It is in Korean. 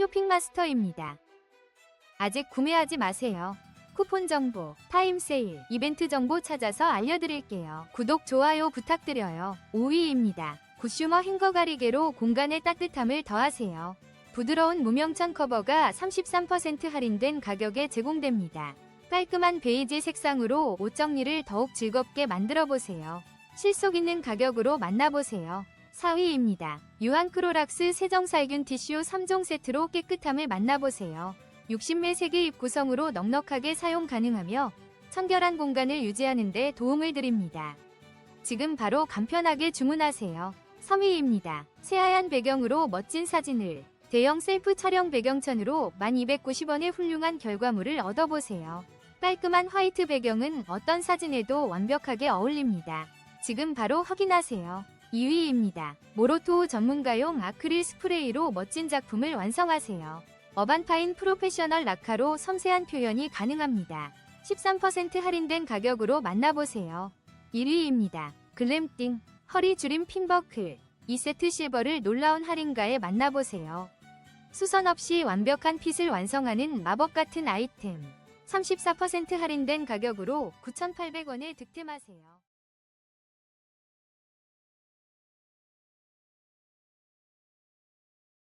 쇼핑마스터입니다. 아직 구매하지 마세요. 쿠폰 정보, 타임 세일, 이벤트 정보 찾아서 알려드릴게요. 구독, 좋아요 부탁드려요. 5위입니다. 구슈머 행거 가리개로 공간의 따뜻함을 더하세요. 부드러운 무명천 커버가 33% 할인된 가격에 제공됩니다. 깔끔한 베이지 색상으로 옷 정리를 더욱 즐겁게 만들어 보세요. 실속 있는 가격으로 만나보세요. 4위입니다. 유한 크로락스 세정살균 티슈 3종 세트로 깨끗함을 만나보세요. 60매 세개 입 구성으로 넉넉하게 사용 가능하며 청결한 공간을 유지하는 데 도움을 드립니다. 지금 바로 간편하게 주문하세요. 3위입니다. 새하얀 배경으로 멋진 사진을 대형 셀프 촬영 배경천으로 1290원의 훌륭한 결과물을 얻어보세요. 깔끔한 화이트 배경은 어떤 사진에도 완벽하게 어울립니다. 지금 바로 확인하세요. 2위입니다. 모로토 전문가용 아크릴 스프레이로 멋진 작품을 완성하세요. 어반파인 프로페셔널 라카로 섬세한 표현이 가능합니다. 13% 할인된 가격으로 만나보세요. 1위입니다. 글램띵 허리 줄임 핀버클 2세트 실버를 놀라운 할인가에 만나보세요. 수선 없이 완벽한 핏을 완성하는 마법 같은 아이템. 34% 할인된 가격으로 9,800원에 득템하세요.